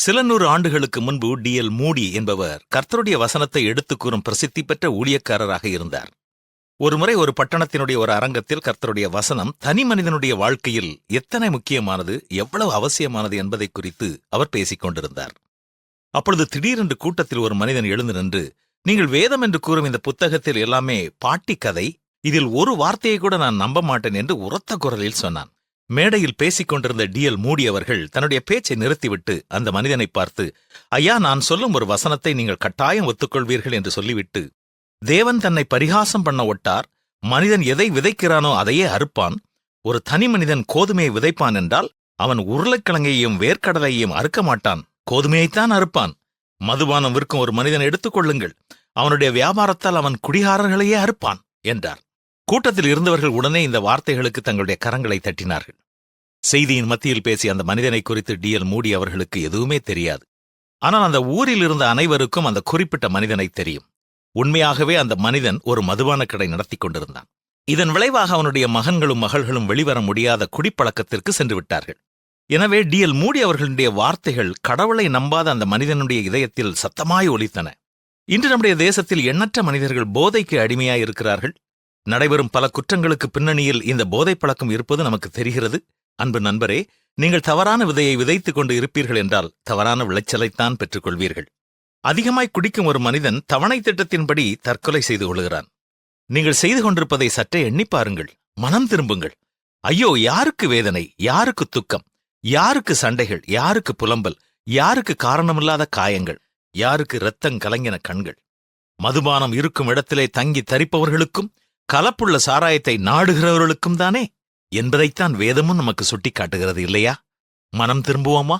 சில நூறு ஆண்டுகளுக்கு முன்பு டி. எல். மூடி என்பவர் கர்த்தருடைய வசனத்தை எடுத்துக் கூறும் பிரசித்தி பெற்ற ஊழியக்காரராக இருந்தார். ஒருமுறை ஒரு பட்டணத்தினுடைய ஒரு அரங்கத்தில் கர்த்தருடைய வசனம் தனி மனிதனுடைய வாழ்க்கையில் எத்தனை முக்கியமானது எவ்வளவு அவசியமானது என்பதை குறித்து அவர் பேசிக் கொண்டிருந்தார். அப்பொழுது திடீரென்று கூட்டத்தில் ஒரு மனிதன் எழுந்து நின்று நீங்கள் வேதம் என்று கூறும் இந்த புத்தகத்தில் எல்லாமே பாட்டி கதை இதில் ஒரு வார்த்தையை கூட நான் நம்ப மாட்டேன் என்று உரத்த குரலில் சொன்னான். மேடையில் பேசிக் கொண்டிருந்த டிஎல் மூடி அவர்கள் தன்னுடைய பேச்சை நிறுத்திவிட்டு அந்த மனிதனை பார்த்து ஐயா நான் சொல்லும் ஒரு வசனத்தை நீங்கள் கட்டாயம் ஒத்துக்கொள்வீர்கள் என்று சொல்லிவிட்டு தேவன் தன்னை பரிகாசம் பண்ண ஒட்டார். மனிதன் எதை விதைக்கிறானோ அதையே அறுப்பான். ஒரு தனி மனிதன் கோதுமையை விதைப்பான் என்றால் அவன் உருளைக்கிழங்கையும் வேர்க்கடலையும் அறுக்க மாட்டான். கோதுமையைத்தான் அறுப்பான். மதுபானம் விற்கும் ஒரு மனிதன் எடுத்துக்கொள்ளுங்கள். அவனுடைய வியாபாரத்தால் அவன் குடிகாரர்களையே அறுப்பான் என்றார். கூட்டத்தில் இருந்தவர்கள் உடனே இந்த வார்த்தைகளுக்கு தங்களுடைய கரங்களை தட்டினார்கள். செய்தியின் மத்தியில் பேசிய அந்த மனிதனை குறித்து டி எல் மூடி அவர்களுக்கு எதுவுமே தெரியாது. ஆனால் அந்த ஊரில் இருந்த அனைவருக்கும் அந்த குறிப்பிட்ட மனிதனை தெரியும். உண்மையாகவே அந்த மனிதன் ஒரு மதுபான கடை நடத்தி கொண்டிருந்தான். இதன் விளைவாக அவனுடைய மகன்களும் மகள்களும் வெளிவர முடியாத குடிப்பழக்கத்திற்கு சென்று விட்டார்கள். எனவே டி எல் மூடி அவர்களுடைய வார்த்தைகள் கடவுளை நம்பாத அந்த மனிதனுடைய இதயத்தில் சத்தமாய் ஒலித்தன. இன்று நம்முடைய தேசத்தில் எண்ணற்ற மனிதர்கள் போதைக்கு அடிமையாய் இருக்கிறார்கள் நடைபெறும் பல குற்றங்களுக்கு பின்னணியில் இந்த போதைப் பழக்கம் இருப்பது நமக்கு தெரிகிறது. அன்பு நண்பரே நீங்கள் தவறான விதையை விதைத்துக் கொண்டு இருப்பீர்கள் என்றால் தவறான விளைச்சலைத்தான் பெற்றுக்கொள்வீர்கள். அதிகமாய் குடிக்கும் ஒரு மனிதன் தவணை திட்டத்தின்படி தற்கொலை செய்து கொள்கிறான். நீங்கள் செய்து கொண்டிருப்பதை சற்றே எண்ணிப் பாருங்கள் மனம் திரும்புங்கள். ஐயோ யாருக்கு வேதனை யாருக்கு துக்கம் யாருக்கு சண்டைகள் யாருக்கு புலம்பல் யாருக்கு காரணமில்லாத காயங்கள் யாருக்கு இரத்தங் கலங்கின கண்கள். மதுபானம் இருக்கும் இடத்திலே தங்கி தரிப்பவர்களுக்கும் கலப்புள்ள சாராயத்தை நாடுகிறவர்களுக்கும் தானே? என்பதைத்தான் வேதமும் நமக்கு சுட்டிக் காட்டுகிறது இல்லையா? மனம் திரும்புவோமா?